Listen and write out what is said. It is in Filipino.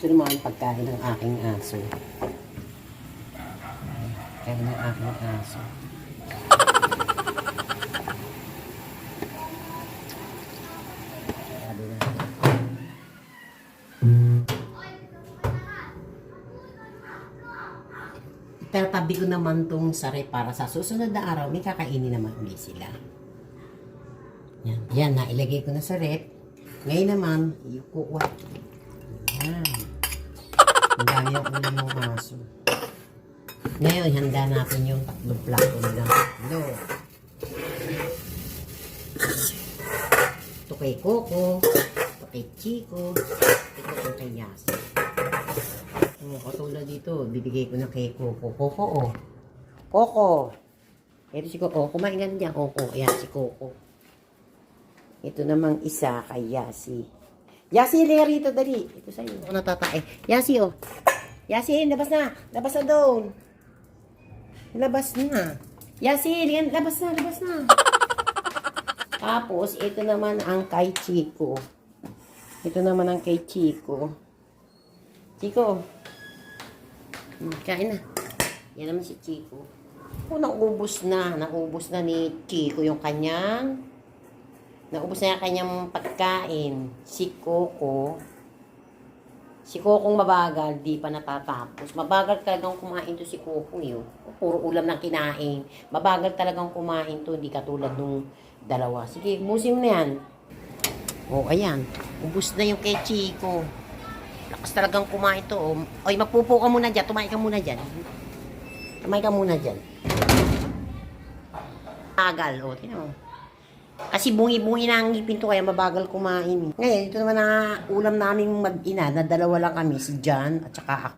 Ito naman ang pagkain ng aking aso. Pagkain ng aking aso. Sabi na. Tatabi ko naman tong sari para sa susunod na araw, may kakainin naman ulit sila. Yan, yan, nailagay ko na sa rep. Ngayon naman, kukuha. Yan. Ang dami ang ulam ng. Ngayon, handa natin yung tatlong plato ng tatlo. Ito kay Coco, ito kay Chico, ito kay Yasi. Oh, katulad dito, bibigay ko na kay Coco. Coco, oh. Coco. Ito si Coco. Oh, kumain ka na dyan. Coco. Ayan, si Coco. Ito namang isa kay Yasi. Yasi, liya rito, dali. Ito sa'yo. Ako natatae. Yasi, oh. Yasi, labas na. Labas na doon. Labas na. Yasi, labas na, labas na. Tapos, ito naman ang kay Chico. Ito naman ang kay Chico. Chico. Hmm, kain na. Yan naman si Chico. O, naubos na. Naubos na ni Chico yung kanyang naubos na yung kanyang pagkain. Si Coco, si Coco mabagal, di pa natatapos. Mabagal talagang kumain to si Coco yun. Puro ulam ng kinain. Mabagal talagang kumain to, hindi katulad nung dalawa. Sige, ubusin na yan. O, ayan. Ubus na yung kay Chico. Lakas talagang kumain to. O, Oy, magpupo ka muna dyan. Tumain ka muna dyan. Tumain ka muna dyan. Agal, o, tinan mo. Kasi bungi-bungi na ang ngipin kaya mabagal kumain. Ngayon, ito naman na ulam naming mag-ina na dalawa lang kami, si John at saka ako.